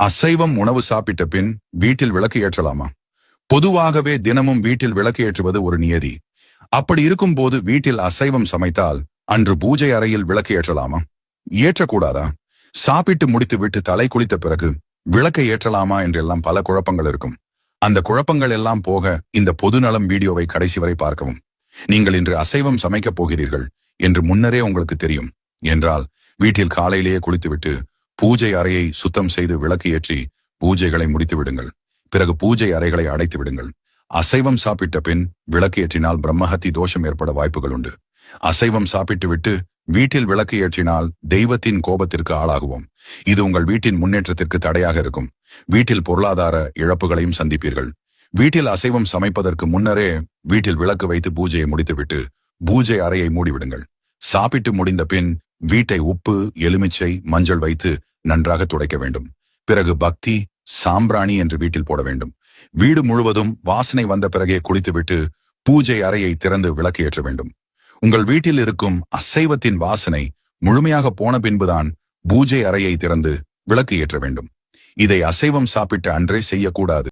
அசைவம் உணவு சாப்பிட்ட பின் வீட்டில் விளக்கு ஏற்றலாமா? பொதுவாகவே தினமும் வீட்டில் விளக்கு ஏற்றுவது ஒரு நியதி. அப்படி இருக்கும்போது வீட்டில் அசைவம் சமைத்தால் அன்று பூஜை அறையில் விளக்கு ஏற்றலாமா? ஏற்றக்கூடாதா? சாப்பிட்டு முடித்துவிட்டு தலை குளித்த பிறகு விளக்கை ஏற்றலாமா என்றெல்லாம் பல குழப்பங்கள் இருக்கும். அந்த குழப்பங்கள் எல்லாம் போக இந்த பொதுநலம் வீடியோவை கடைசி வரை பார்க்கவும். நீங்கள் இன்று அசைவம் சமைக்கப் போகிறீர்கள் என்று முன்னரே உங்களுக்கு தெரியும். என்றால் வீட்டில் காலையிலேயே குளித்துவிட்டு பூஜை அறையை சுத்தம் செய்து விளக்கு ஏற்றி பூஜைகளை முடித்து விடுங்கள் பிறகு பூஜை அறைகளை அடைத்து விடுங்கள். அசைவம் சாப்பிட்ட பின் விளக்கு ஏற்றினால் பிரம்மஹத்தி தோஷம் ஏற்பட வாய்ப்புகள் உண்டு. அசைவம் சாப்பிட்டு விட்டு வீட்டில் விளக்கு ஏற்றினால் தெய்வத்தின் கோபத்திற்கு ஆளாகுவோம். இது உங்கள் வீட்டின் முன்னேற்றத்திற்கு தடையாக இருக்கும். வீட்டில் பொருளாதார இழப்புகளையும் சந்திப்பீர்கள். வீட்டில் அசைவம் சமைப்பதற்கு முன்னரே வீட்டில் விளக்கு வைத்து பூஜையை முடித்துவிட்டு பூஜை அறையை மூடிவிடுங்கள். சாப்பிட்டு முடிந்த பின் வீட்டை உப்பு எலுமிச்சை மஞ்சள் வைத்து நன்றாக துடைக்க வேண்டும். பிறகு பக்தி சாம்பிராணி என்று வீட்டில் போட வேண்டும். வீடு முழுவதும் வாசனை வந்த பிறகே குளித்துவிட்டு பூஜை அறையை திறந்து விளக்கு ஏற்ற வேண்டும். உங்கள் வீட்டில் இருக்கும் அசைவத்தின் வாசனை முழுமையாக போன பின்புதான் பூஜை அறையை திறந்து விளக்கு ஏற்ற வேண்டும். இதை அசைவம் சாப்பிட்ட அன்றே செய்யக்கூடாது.